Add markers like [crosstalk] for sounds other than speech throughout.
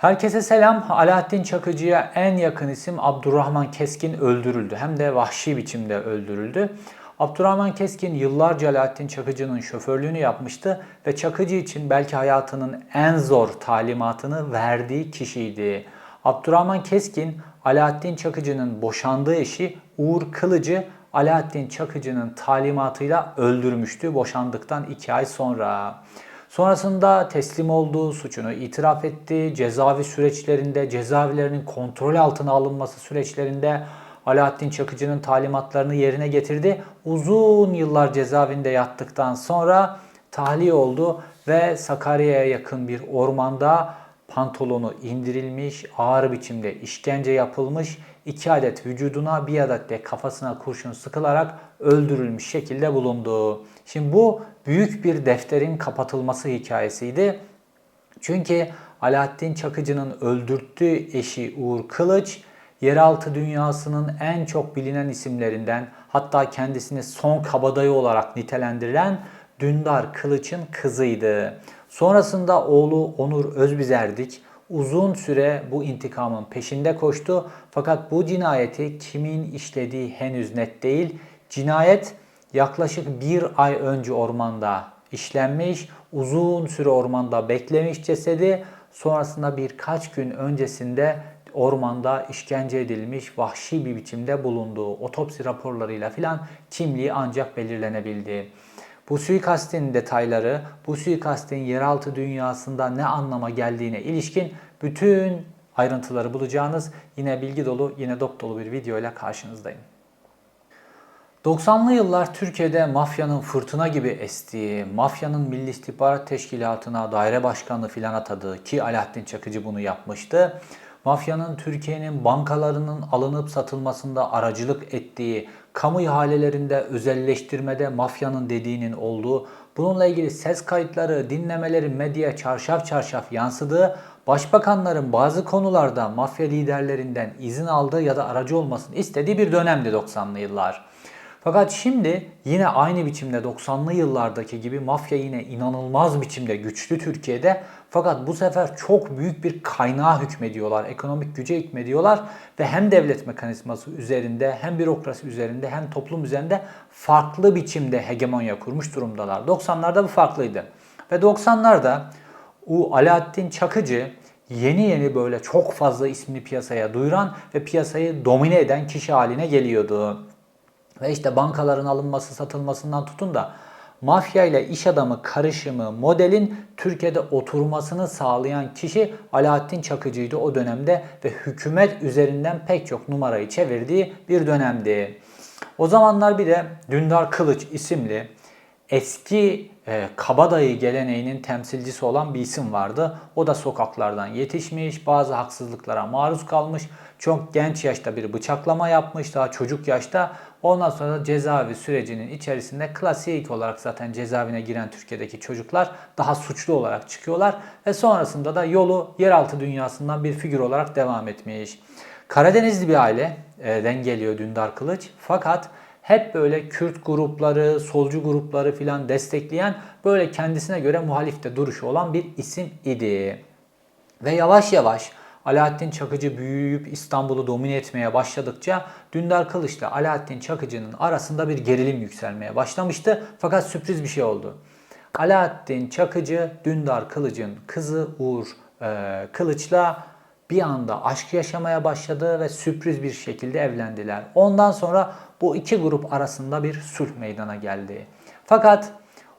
Herkese selam. Alaaddin Çakıcı'ya en yakın isim Abdurrahman Keskin öldürüldü. Hem de vahşi biçimde öldürüldü. Abdurrahman Keskin yıllarca Alaaddin Çakıcı'nın şoförlüğünü yapmıştı ve Çakıcı için belki hayatının en zor talimatını verdiği kişiydi. Abdurrahman Keskin, Alaaddin Çakıcı'nın boşandığı eşi Uğur Kılıcı Alaaddin Çakıcı'nın talimatıyla öldürmüştü boşandıktan iki ay sonra. Sonrasında teslim olduğu suçunu itiraf etti. Cezaevi süreçlerinde, cezaevlerinin kontrol altına alınması süreçlerinde Alaaddin Çakıcı'nın talimatlarını yerine getirdi. Uzun yıllar cezaevinde yattıktan sonra tahliye oldu ve Sakarya'ya yakın bir ormanda pantolonu indirilmiş, ağır biçimde işkence yapılmış, iki adet vücuduna bir adet de kafasına kurşun sıkılarak öldürülmüş şekilde bulundu. Şimdi bu büyük bir defterin kapatılması hikayesiydi. Çünkü Alaaddin Çakıcı'nın öldürttüğü eşi Uğur Kılıç, yeraltı dünyasının en çok bilinen isimlerinden hatta kendisini son kabadayı olarak nitelendirilen Dündar Kılıç'ın kızıydı. Sonrasında oğlu Onur Özbizerdik uzun süre bu intikamın peşinde koştu. Fakat bu cinayeti kimin işlediği henüz net değil. Cinayet yaklaşık bir ay önce ormanda işlenmiş, uzun süre ormanda beklemiş cesedi. Sonrasında birkaç gün öncesinde ormanda işkence edilmiş, vahşi bir biçimde bulunduğu otopsi raporlarıyla filan kimliği ancak belirlenebildi. Bu suikastin detayları, bu suikastin yeraltı dünyasında ne anlama geldiğine ilişkin bütün ayrıntıları bulacağınız yine bilgi dolu, yine dop dolu bir video ile karşınızdayım. 90'lı yıllar Türkiye'de mafyanın fırtına gibi estiği, mafyanın Milli İstihbarat Teşkilatı'na daire başkanı filan atadığı ki Alaaddin Çakıcı bunu yapmıştı. Mafyanın Türkiye'nin bankalarının alınıp satılmasında aracılık ettiği, kamu ihalelerinde özelleştirmede mafyanın dediğinin olduğu, bununla ilgili ses kayıtları, dinlemeleri medyaya çarşaf çarşaf yansıdığı, başbakanların bazı konularda mafya liderlerinden izin aldığı ya da aracı olmasını istediği bir dönemdi 90'lı yıllar. Fakat şimdi yine aynı biçimde 90'lı yıllardaki gibi mafya yine inanılmaz biçimde güçlü Türkiye'de. Fakat bu sefer çok büyük bir kaynağa hükmediyorlar, ekonomik güce hükmediyorlar ve hem devlet mekanizması üzerinde hem bürokrasi üzerinde hem toplum üzerinde farklı biçimde hegemonya kurmuş durumdalar. 90'larda bu farklıydı. Ve 90'larda o Alaaddin Çakıcı yeni yeni böyle çok fazla ismini piyasaya duyuran ve piyasayı domine eden kişi haline geliyordu. Ve işte bankaların alınması satılmasından tutun da mafya ile iş adamı karışımı modelin Türkiye'de oturmasını sağlayan kişi Alaaddin Çakıcı'ydı o dönemde ve hükümet üzerinden pek çok numarayı çevirdiği bir dönemdi. O zamanlar bir de Dündar Kılıç isimli eski e, kabadayı geleneğinin temsilcisi olan bir isim vardı. O da sokaklardan yetişmiş, bazı haksızlıklara maruz kalmış. Çok genç yaşta bir bıçaklama yapmış, daha çocuk yaşta. Ondan sonra da cezaevi sürecinin içerisinde klasik olarak zaten cezaevine giren Türkiye'deki çocuklar daha suçlu olarak çıkıyorlar. Ve sonrasında da yolu yeraltı dünyasından bir figür olarak devam etmiş. Karadenizli bir aileden geliyor Dündar Kılıç. Fakat hep böyle Kürt grupları, solcu grupları filan destekleyen böyle kendisine göre muhalifte duruşu olan bir isim idi. Ve yavaş yavaş Alaaddin Çakıcı büyüyüp İstanbul'u domine etmeye başladıkça Dündar Kılıç ile Alaaddin Çakıcı'nın arasında bir gerilim yükselmeye başlamıştı. Fakat sürpriz bir şey oldu. Alaaddin Çakıcı, Dündar Kılıç'ın kızı Uğur e, Kılıç'la bir anda aşk yaşamaya başladı ve sürpriz bir şekilde evlendiler. Ondan sonra bu iki grup arasında bir sulh meydana geldi. Fakat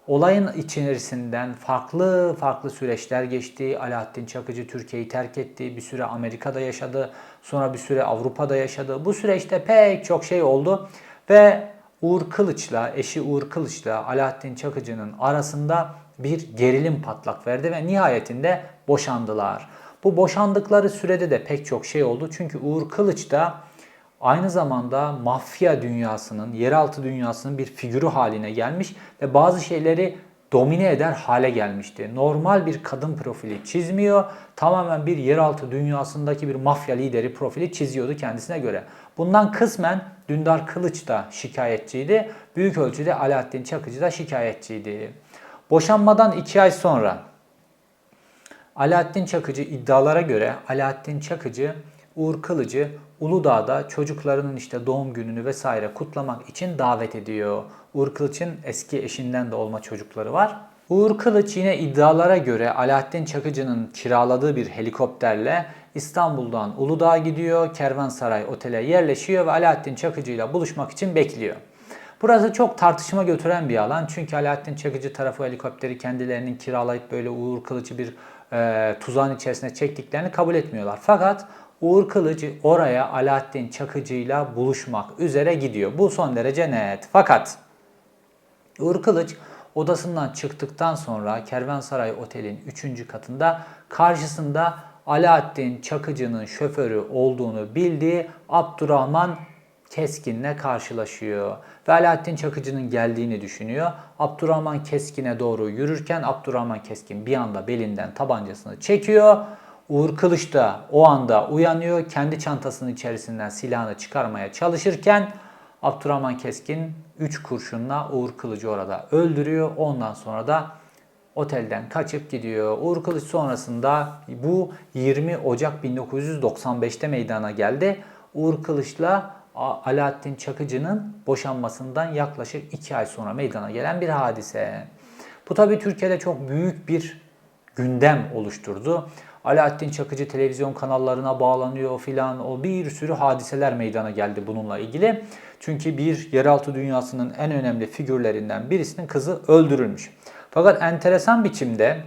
olayın içerisinden farklı farklı süreçler geçti. Alaaddin Çakıcı Türkiye'yi terk etti. Bir süre Amerika'da yaşadı. Sonra bir süre Avrupa'da yaşadı. Bu süreçte pek çok şey oldu ve Uğur Kılıç'la, eşi Uğur Kılıç'la Alaaddin Çakıcı'nın arasında bir gerilim patlak verdi ve nihayetinde boşandılar. Bu boşandıkları sürede de pek çok şey oldu. Çünkü Uğur Kılıç da aynı zamanda mafya dünyasının, yeraltı dünyasının bir figürü haline gelmiş ve bazı şeyleri domine eder hale gelmişti. Normal bir kadın profili çizmiyor. Tamamen bir yeraltı dünyasındaki bir mafya lideri profili çiziyordu kendisine göre. Bundan kısmen Dündar Kılıç da şikayetçiydi. Büyük ölçüde Alaaddin Çakıcı da şikayetçiydi. Boşanmadan iki ay sonra Alaaddin Çakıcı iddialara göre Alaaddin Çakıcı Uğur Kılıcı Uludağ'da çocuklarının işte doğum gününü vesaire kutlamak için davet ediyor. Uğur Kılıç'ın eski eşinden de olma çocukları var. Uğur Kılıç yine iddialara göre Alaaddin Çakıcı'nın kiraladığı bir helikopterle İstanbul'dan Uludağ'a gidiyor. Kervansaray Otel'e yerleşiyor ve Alaaddin Çakıcı ile buluşmak için bekliyor. Burası çok tartışma götüren bir alan. Çünkü Alaaddin Çakıcı tarafı helikopteri kendilerinin kiralayıp böyle Uğur Kılıç'ı bir e, tuzağın içerisine çektiklerini kabul etmiyorlar. Fakat Uğur Kılıcı oraya Alaaddin Çakıcı ile buluşmak üzere gidiyor. Bu son derece net. Fakat Uğur Kılıç odasından çıktıktan sonra Kervansaray Otel'in 3. katında karşısında Alaaddin Çakıcı'nın şoförü olduğunu bildiği Abdurrahman Keskin'le karşılaşıyor. Ve Alaaddin Çakıcı'nın geldiğini düşünüyor. Abdurrahman Keskin'e doğru yürürken Abdurrahman Keskin bir anda belinden tabancasını çekiyor. Uğur Kılıç da o anda uyanıyor. Kendi çantasının içerisinden silahını çıkarmaya çalışırken Abdurrahman Keskin 3 kurşunla Uğur Kılıcı orada öldürüyor. Ondan sonra da otelden kaçıp gidiyor. Uğur Kılıç sonrasında bu 20 Ocak 1995'te meydana geldi. Uğur Kılıç'la Alaaddin Çakıcı'nın boşanmasından yaklaşık 2 ay sonra meydana gelen bir hadise. Bu tabi Türkiye'de çok büyük bir gündem oluşturdu. Alaaddin Çakıcı televizyon kanallarına bağlanıyor filan o bir sürü hadiseler meydana geldi bununla ilgili. Çünkü bir yeraltı dünyasının en önemli figürlerinden birisinin kızı öldürülmüş. Fakat enteresan biçimde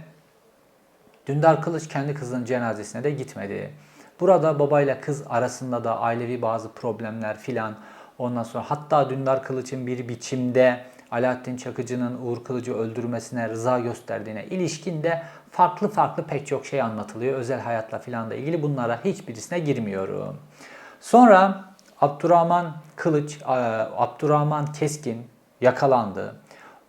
Dündar Kılıç kendi kızının cenazesine de gitmedi. Burada babayla kız arasında da ailevi bazı problemler filan ondan sonra hatta Dündar Kılıç'ın bir biçimde Alaaddin Çakıcı'nın Uğur Kılıcı öldürmesine rıza gösterdiğine ilişkin de farklı farklı pek çok şey anlatılıyor. Özel hayatla filan da ilgili bunlara hiçbirisine girmiyorum. Sonra Abdurrahman Kılıç, e, Abdurrahman Keskin yakalandı.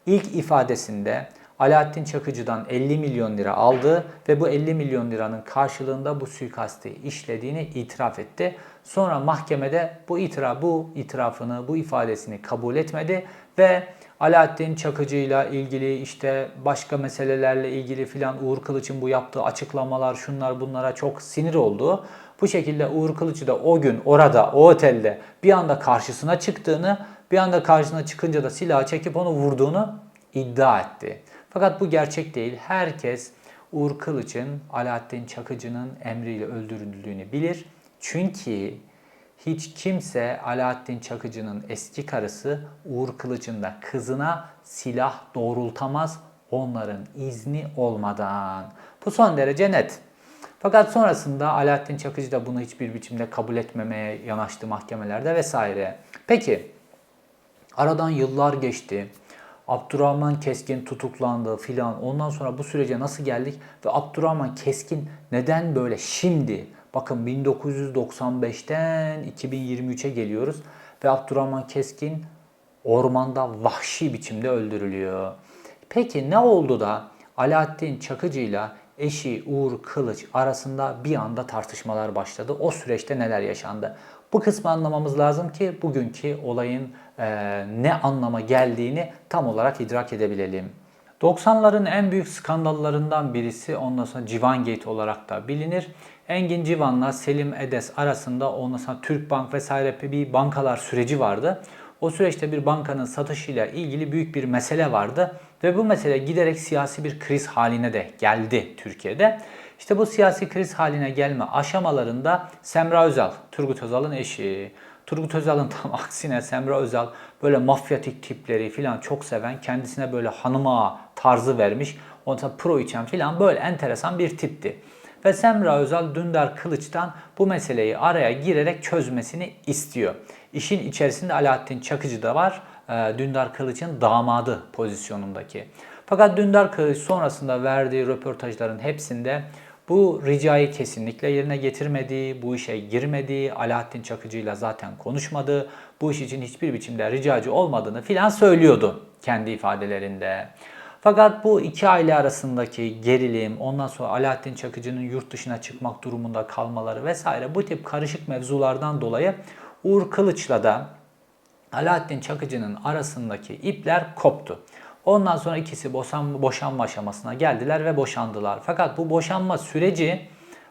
İlk ifadesinde Alaaddin Çakıcı'dan 50 milyon lira aldı ve bu 50 milyon liranın karşılığında bu suikasti işlediğini itiraf etti. Sonra mahkemede bu itiraf, bu itirafını, bu ifadesini kabul etmedi ve Alaaddin Çakıcı ile ilgili işte başka meselelerle ilgili filan Uğur Kılıç'ın bu yaptığı açıklamalar şunlar bunlara çok sinir oldu. Bu şekilde Uğur Kılıç'ı da o gün orada o otelde bir anda karşısına çıktığını bir anda karşısına çıkınca da silahı çekip onu vurduğunu iddia etti. Fakat bu gerçek değil. Herkes Uğur Kılıç'ın Alaaddin Çakıcı'nın emriyle öldürüldüğünü bilir. Çünkü hiç kimse Alaaddin Çakıcı'nın eski karısı Uğur Kılıç'ın da kızına silah doğrultamaz onların izni olmadan. Bu son derece net. Fakat sonrasında Alaaddin Çakıcı da bunu hiçbir biçimde kabul etmemeye yanaştı mahkemelerde vesaire. Peki aradan yıllar geçti. Abdurrahman Keskin tutuklandı filan. Ondan sonra bu sürece nasıl geldik ve Abdurrahman Keskin neden böyle şimdi bakın 1995'ten 2023'e geliyoruz ve Abdurrahman Keskin ormanda vahşi biçimde öldürülüyor. Peki ne oldu da Alaaddin Çakıcı ile eşi Uğur Kılıç arasında bir anda tartışmalar başladı? O süreçte neler yaşandı? Bu kısmı anlamamız lazım ki bugünkü olayın e, ne anlama geldiğini tam olarak idrak edebilelim. 90'ların en büyük skandallarından birisi ondan sonra Civangate olarak da bilinir. Engin Civan'la Selim Edes arasında ondan sonra Türkbank vesaire bir bankalar süreci vardı. O süreçte bir bankanın satışıyla ilgili büyük bir mesele vardı ve bu mesele giderek siyasi bir kriz haline de geldi Türkiye'de. İşte bu siyasi kriz haline gelme aşamalarında Semra Özal, Turgut Özal'ın eşi, Turgut Özal'ın [laughs] tam aksine Semra Özal böyle mafyatik tipleri filan çok seven, kendisine böyle hanıma tarzı vermiş, ondan pro içen filan böyle enteresan bir tipti. Ve Semra Özal Dündar Kılıç'tan bu meseleyi araya girerek çözmesini istiyor. İşin içerisinde Alaaddin Çakıcı da var. e, Dündar Kılıç'ın damadı pozisyonundaki. Fakat Dündar Kılıç sonrasında verdiği röportajların hepsinde bu ricayı kesinlikle yerine getirmedi, bu işe girmedi, Alaaddin Çakıcı'yla zaten konuşmadı, bu iş için hiçbir biçimde ricacı olmadığını filan söylüyordu kendi ifadelerinde. Fakat bu iki aile arasındaki gerilim, ondan sonra Alaaddin Çakıcı'nın yurt dışına çıkmak durumunda kalmaları vesaire bu tip karışık mevzulardan dolayı Uğur Kılıç'la da Alaaddin Çakıcı'nın arasındaki ipler koptu. Ondan sonra ikisi boşan, boşanma aşamasına geldiler ve boşandılar. Fakat bu boşanma süreci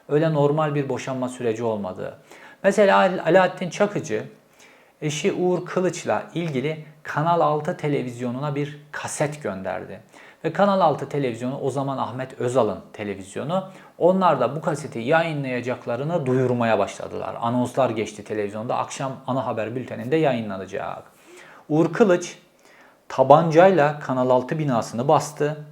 öyle normal bir boşanma süreci olmadı. Mesela Alaaddin Çakıcı eşi Uğur Kılıç'la ilgili Kanal 6 televizyonuna bir kaset gönderdi. Ve Kanal 6 televizyonu o zaman Ahmet Özal'ın televizyonu. Onlar da bu kaseti yayınlayacaklarını duyurmaya başladılar. Anonslar geçti televizyonda. Akşam ana haber bülteninde yayınlanacak. Uğur Kılıç tabancayla Kanal 6 binasını bastı.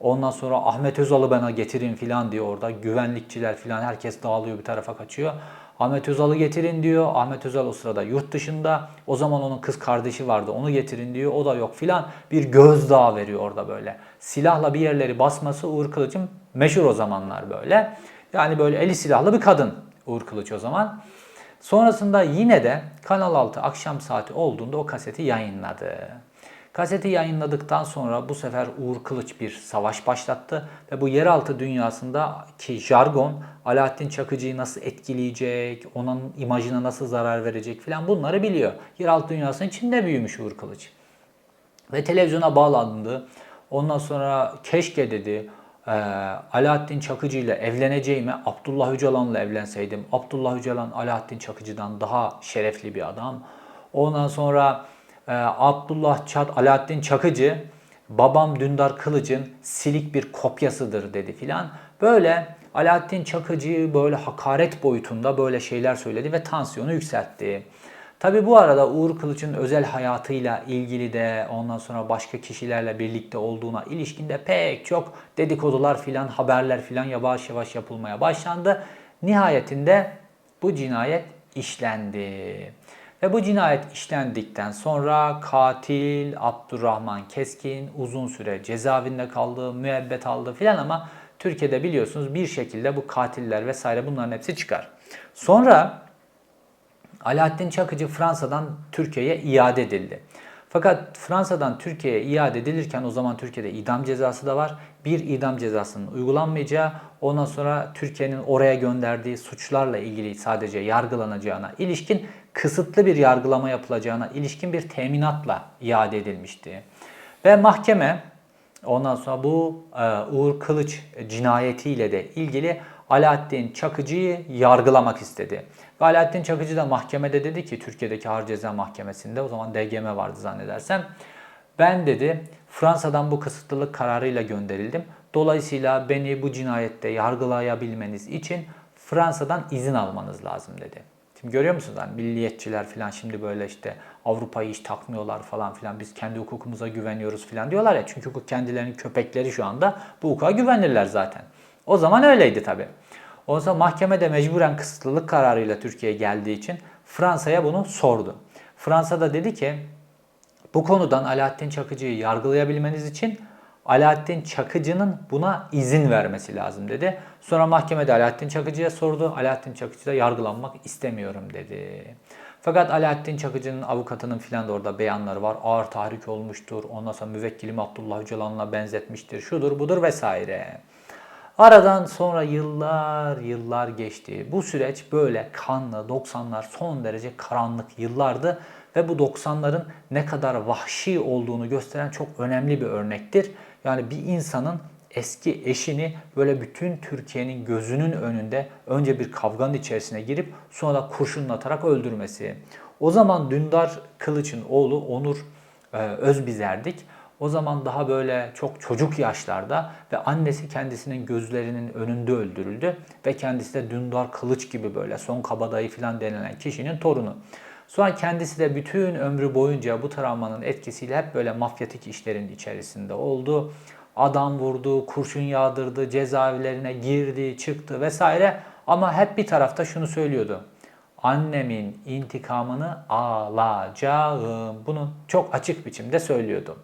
Ondan sonra Ahmet Özal'ı bana getirin filan diyor orada. Güvenlikçiler filan herkes dağılıyor bir tarafa kaçıyor. Ahmet Özal'ı getirin diyor. Ahmet Özal o sırada yurt dışında. O zaman onun kız kardeşi vardı. Onu getirin diyor. O da yok filan. Bir gözdağı veriyor orada böyle. Silahla bir yerleri basması Uğur Kılıç'ın meşhur o zamanlar böyle. Yani böyle eli silahlı bir kadın Uğur Kılıç o zaman. Sonrasında yine de Kanal 6 akşam saati olduğunda o kaseti yayınladı. Kaseti yayınladıktan sonra bu sefer Uğur Kılıç bir savaş başlattı ve bu yeraltı dünyasındaki jargon Alaaddin Çakıcı'yı nasıl etkileyecek, onun imajına nasıl zarar verecek filan bunları biliyor. Yeraltı dünyasının içinde büyümüş Uğur Kılıç. Ve televizyona bağlandı. Ondan sonra keşke dedi e, Alaaddin Çakıcı ile evleneceğime Abdullah Öcalan'la evlenseydim. Abdullah Öcalan Alaaddin Çakıcı'dan daha şerefli bir adam. Ondan sonra e, Abdullah Çat, Alaaddin Çakıcı babam Dündar Kılıç'ın silik bir kopyasıdır dedi filan. Böyle Alaaddin Çakıcı'yı böyle hakaret boyutunda böyle şeyler söyledi ve tansiyonu yükseltti. Tabi bu arada Uğur Kılıç'ın özel hayatıyla ilgili de ondan sonra başka kişilerle birlikte olduğuna ilişkinde pek çok dedikodular filan haberler filan yavaş yavaş yapılmaya başlandı. Nihayetinde bu cinayet işlendi. Ve bu cinayet işlendikten sonra katil Abdurrahman Keskin uzun süre cezaevinde kaldı, müebbet aldı filan ama Türkiye'de biliyorsunuz bir şekilde bu katiller vesaire bunların hepsi çıkar. Sonra Alaaddin Çakıcı Fransa'dan Türkiye'ye iade edildi. Fakat Fransa'dan Türkiye'ye iade edilirken o zaman Türkiye'de idam cezası da var. Bir idam cezasının uygulanmayacağı, ondan sonra Türkiye'nin oraya gönderdiği suçlarla ilgili sadece yargılanacağına ilişkin kısıtlı bir yargılama yapılacağına ilişkin bir teminatla iade edilmişti. Ve mahkeme ondan sonra bu e, Uğur Kılıç cinayetiyle de ilgili Alaaddin Çakıcı'yı yargılamak istedi. Ve Alaaddin Çakıcı da mahkemede dedi ki Türkiye'deki Ağır Ceza Mahkemesi'nde o zaman DGM vardı zannedersem. Ben dedi Fransa'dan bu kısıtlılık kararıyla gönderildim. Dolayısıyla beni bu cinayette yargılayabilmeniz için Fransa'dan izin almanız lazım dedi. Şimdi görüyor musunuz? Yani milliyetçiler falan şimdi böyle işte Avrupa'yı hiç takmıyorlar falan filan. Biz kendi hukukumuza güveniyoruz falan diyorlar ya. Çünkü hukuk kendilerinin köpekleri şu anda bu hukuka güvenirler zaten. O zaman öyleydi tabi. O zaman mahkemede mecburen kısıtlılık kararıyla Türkiye'ye geldiği için Fransa'ya bunu sordu. Fransa da dedi ki bu konudan Alaaddin Çakıcı'yı yargılayabilmeniz için Alaaddin Çakıcı'nın buna izin vermesi lazım dedi. Sonra mahkemede Alaaddin Çakıcı'ya sordu. Alaaddin Çakıcı da yargılanmak istemiyorum dedi. Fakat Alaaddin Çakıcı'nın avukatının filan da orada beyanları var. Ağır tahrik olmuştur. Ondan sonra müvekkilim Abdullah Öcalan'la benzetmiştir. Şudur budur vesaire. Aradan sonra yıllar yıllar geçti. Bu süreç böyle kanlı 90'lar son derece karanlık yıllardı ve bu 90'ların ne kadar vahşi olduğunu gösteren çok önemli bir örnektir. Yani bir insanın eski eşini böyle bütün Türkiye'nin gözünün önünde önce bir kavganın içerisine girip sonra da kurşunlatarak öldürmesi. O zaman Dündar Kılıç'ın oğlu Onur e, Özbizerdik. O zaman daha böyle çok çocuk yaşlarda ve annesi kendisinin gözlerinin önünde öldürüldü ve kendisi de Dündar Kılıç gibi böyle son kabadayı falan denilen kişinin torunu. Sonra kendisi de bütün ömrü boyunca bu travmanın etkisiyle hep böyle mafyatik işlerin içerisinde oldu. Adam vurdu, kurşun yağdırdı, cezaevlerine girdi, çıktı vesaire. Ama hep bir tarafta şunu söylüyordu. Annemin intikamını alacağım. Bunu çok açık biçimde söylüyordu.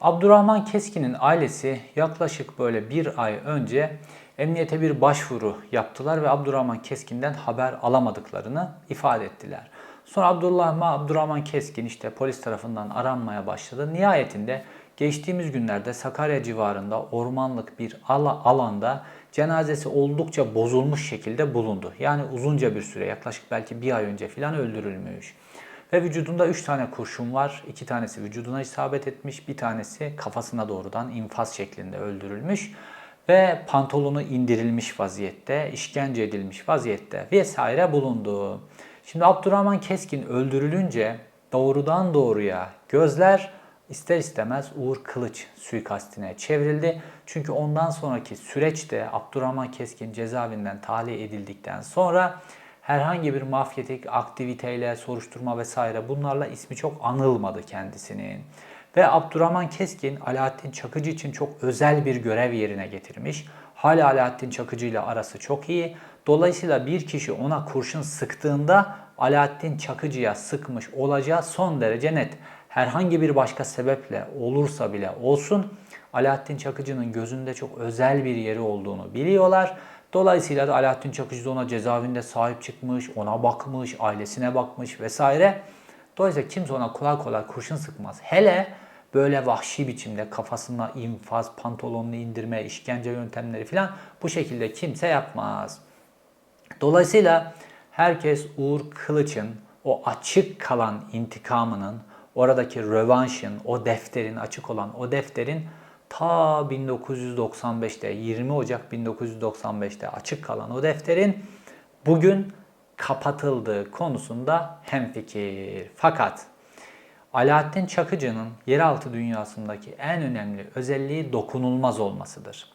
Abdurrahman Keskin'in ailesi yaklaşık böyle bir ay önce emniyete bir başvuru yaptılar ve Abdurrahman Keskin'den haber alamadıklarını ifade ettiler. Sonra Abdullah Abdurrahman Keskin işte polis tarafından aranmaya başladı. Nihayetinde geçtiğimiz günlerde Sakarya civarında ormanlık bir alanda cenazesi oldukça bozulmuş şekilde bulundu. Yani uzunca bir süre yaklaşık belki bir ay önce filan öldürülmüş. Ve vücudunda 3 tane kurşun var. 2 tanesi vücuduna isabet etmiş. Bir tanesi kafasına doğrudan infaz şeklinde öldürülmüş. Ve pantolonu indirilmiş vaziyette, işkence edilmiş vaziyette vesaire bulundu. Şimdi Abdurrahman Keskin öldürülünce doğrudan doğruya gözler ister istemez Uğur Kılıç suikastine çevrildi. Çünkü ondan sonraki süreçte Abdurrahman Keskin cezaevinden tahliye edildikten sonra herhangi bir mafyatik aktiviteyle, soruşturma vesaire bunlarla ismi çok anılmadı kendisinin. Ve Abdurrahman Keskin Alaaddin Çakıcı için çok özel bir görev yerine getirmiş. Hala Alaaddin Çakıcı ile arası çok iyi. Dolayısıyla bir kişi ona kurşun sıktığında Alaaddin Çakıcı'ya sıkmış olacağı son derece net. Herhangi bir başka sebeple olursa bile olsun Alaaddin Çakıcı'nın gözünde çok özel bir yeri olduğunu biliyorlar. Dolayısıyla da Alaaddin Çakıcı da ona cezaevinde sahip çıkmış, ona bakmış, ailesine bakmış vesaire. Dolayısıyla kimse ona kolay kolay kurşun sıkmaz. Hele böyle vahşi biçimde kafasına infaz, pantolonunu indirme, işkence yöntemleri falan bu şekilde kimse yapmaz. Dolayısıyla herkes Uğur Kılıç'ın o açık kalan intikamının, oradaki rövanşın, o defterin, açık olan o defterin ta 1995'te, 20 Ocak 1995'te açık kalan o defterin bugün kapatıldığı konusunda hemfikir. Fakat Alaaddin Çakıcı'nın yeraltı dünyasındaki en önemli özelliği dokunulmaz olmasıdır.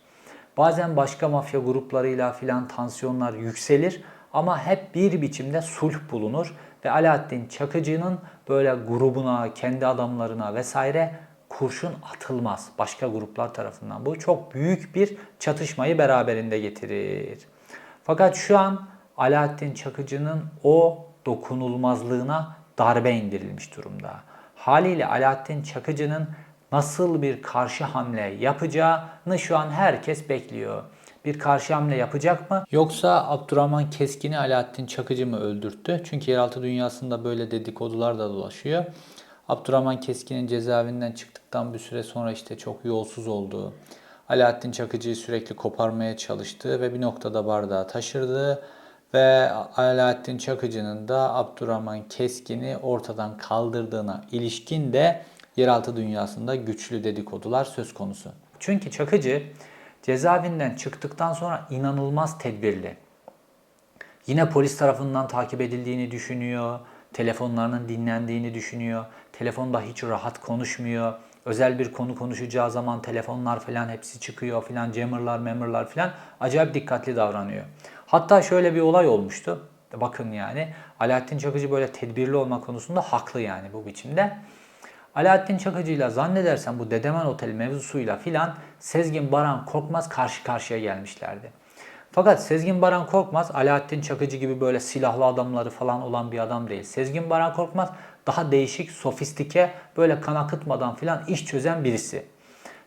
Bazen başka mafya gruplarıyla filan tansiyonlar yükselir ama hep bir biçimde sulh bulunur ve Alaaddin Çakıcı'nın böyle grubuna, kendi adamlarına vesaire kurşun atılmaz başka gruplar tarafından. Bu çok büyük bir çatışmayı beraberinde getirir. Fakat şu an Alaaddin Çakıcı'nın o dokunulmazlığına darbe indirilmiş durumda. Haliyle Alaaddin Çakıcı'nın nasıl bir karşı hamle yapacağını şu an herkes bekliyor. Bir karşı hamle yapacak mı? Yoksa Abdurrahman Keskin'i Alaaddin Çakıcı mı öldürttü? Çünkü yeraltı dünyasında böyle dedikodular da dolaşıyor. Abdurrahman Keskin'in cezaevinden çıktıktan bir süre sonra işte çok yolsuz olduğu, Alaaddin Çakıcı'yı sürekli koparmaya çalıştığı ve bir noktada bardağı taşırdığı ve Alaaddin Çakıcı'nın da Abdurrahman Keskin'i ortadan kaldırdığına ilişkin de yeraltı dünyasında güçlü dedikodular söz konusu. Çünkü Çakıcı cezaevinden çıktıktan sonra inanılmaz tedbirli. Yine polis tarafından takip edildiğini düşünüyor. Telefonlarının dinlendiğini düşünüyor. Telefonda hiç rahat konuşmuyor. Özel bir konu konuşacağı zaman telefonlar falan hepsi çıkıyor falan jammerlar memurlar falan acayip dikkatli davranıyor. Hatta şöyle bir olay olmuştu. Bakın yani Alaaddin Çakıcı böyle tedbirli olma konusunda haklı yani bu biçimde. Alaaddin Çakıcı ile zannedersem bu Dedemen Otel mevzusuyla filan Sezgin Baran Korkmaz karşı karşıya gelmişlerdi. Fakat Sezgin Baran Korkmaz Alaaddin Çakıcı gibi böyle silahlı adamları falan olan bir adam değil. Sezgin Baran Korkmaz daha değişik, sofistike, böyle kan akıtmadan filan iş çözen birisi.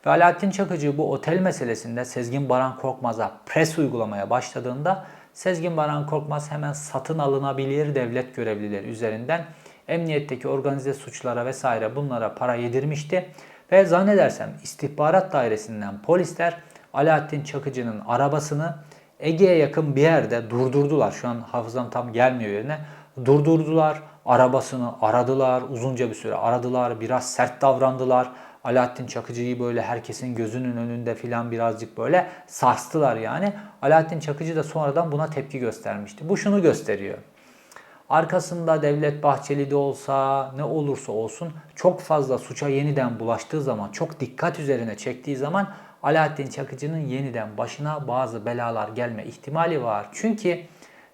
Ve Alaaddin Çakıcı bu otel meselesinde Sezgin Baran Korkmaz'a pres uygulamaya başladığında Sezgin Baran Korkmaz hemen satın alınabilir devlet görevlileri üzerinden emniyetteki organize suçlara vesaire bunlara para yedirmişti. Ve zannedersem istihbarat dairesinden polisler Alaaddin Çakıcı'nın arabasını Ege'ye yakın bir yerde durdurdular. Şu an hafızam tam gelmiyor yerine. Durdurdular, arabasını aradılar, uzunca bir süre aradılar, biraz sert davrandılar. Alaaddin Çakıcı'yı böyle herkesin gözünün önünde filan birazcık böyle sarstılar yani. Alaaddin Çakıcı da sonradan buna tepki göstermişti. Bu şunu gösteriyor. Arkasında Devlet Bahçeli de olsa ne olursa olsun çok fazla suça yeniden bulaştığı zaman, çok dikkat üzerine çektiği zaman Alaaddin Çakıcı'nın yeniden başına bazı belalar gelme ihtimali var. Çünkü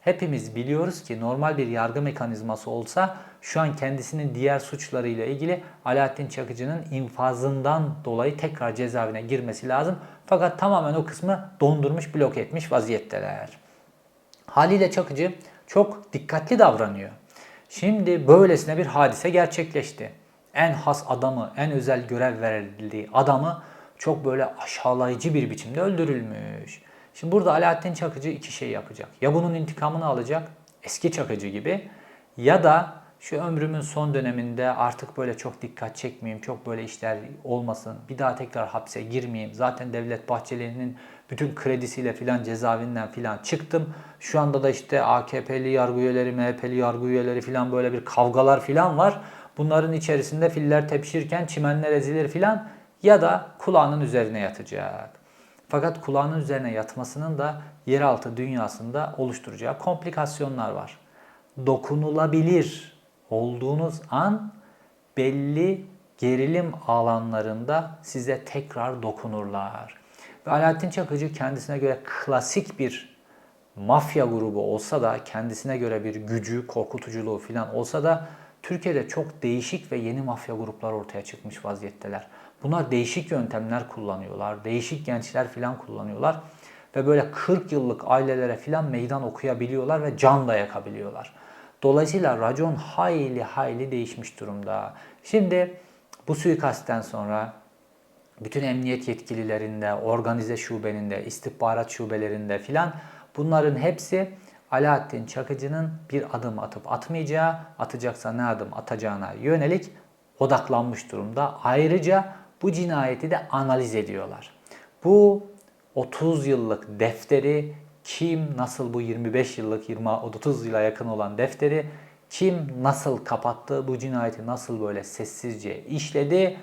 hepimiz biliyoruz ki normal bir yargı mekanizması olsa şu an kendisinin diğer suçlarıyla ilgili Alaaddin Çakıcı'nın infazından dolayı tekrar cezaevine girmesi lazım. Fakat tamamen o kısmı dondurmuş, blok etmiş vaziyetteler. Haliyle Çakıcı çok dikkatli davranıyor. Şimdi böylesine bir hadise gerçekleşti. En has adamı, en özel görev verildiği adamı çok böyle aşağılayıcı bir biçimde öldürülmüş. Şimdi burada Alaaddin Çakıcı iki şey yapacak. Ya bunun intikamını alacak eski Çakıcı gibi ya da şu ömrümün son döneminde artık böyle çok dikkat çekmeyeyim, çok böyle işler olmasın, bir daha tekrar hapse girmeyeyim. Zaten Devlet Bahçeli'nin bütün kredisiyle filan cezaevinden filan çıktım. Şu anda da işte AKP'li yargı üyeleri, MHP'li yargı üyeleri filan böyle bir kavgalar filan var. Bunların içerisinde filler tepişirken çimenler ezilir filan ya da kulağının üzerine yatacak. Fakat kulağının üzerine yatmasının da yeraltı dünyasında oluşturacağı komplikasyonlar var. Dokunulabilir olduğunuz an belli gerilim alanlarında size tekrar dokunurlar. Ve Alaaddin Çakıcı kendisine göre klasik bir mafya grubu olsa da kendisine göre bir gücü, korkutuculuğu falan olsa da Türkiye'de çok değişik ve yeni mafya grupları ortaya çıkmış vaziyetteler. Bunlar değişik yöntemler kullanıyorlar. Değişik gençler falan kullanıyorlar. Ve böyle 40 yıllık ailelere falan meydan okuyabiliyorlar ve can da yakabiliyorlar. Dolayısıyla racon hayli hayli değişmiş durumda. Şimdi bu suikastten sonra bütün emniyet yetkililerinde, organize şubeninde, istihbarat şubelerinde filan bunların hepsi Alaaddin Çakıcı'nın bir adım atıp atmayacağı, atacaksa ne adım atacağına yönelik odaklanmış durumda. Ayrıca bu cinayeti de analiz ediyorlar. Bu 30 yıllık defteri kim nasıl bu 25 yıllık 20 30 yıla yakın olan defteri kim nasıl kapattı, bu cinayeti nasıl böyle sessizce işledi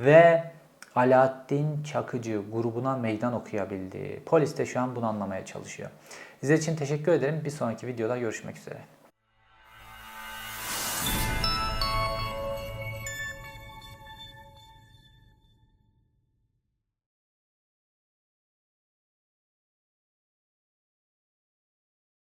ve Alaaddin Çakıcı grubuna meydan okuyabildi. Polis de şu an bunu anlamaya çalışıyor. İzlediğiniz için teşekkür ederim. Bir sonraki videoda görüşmek üzere.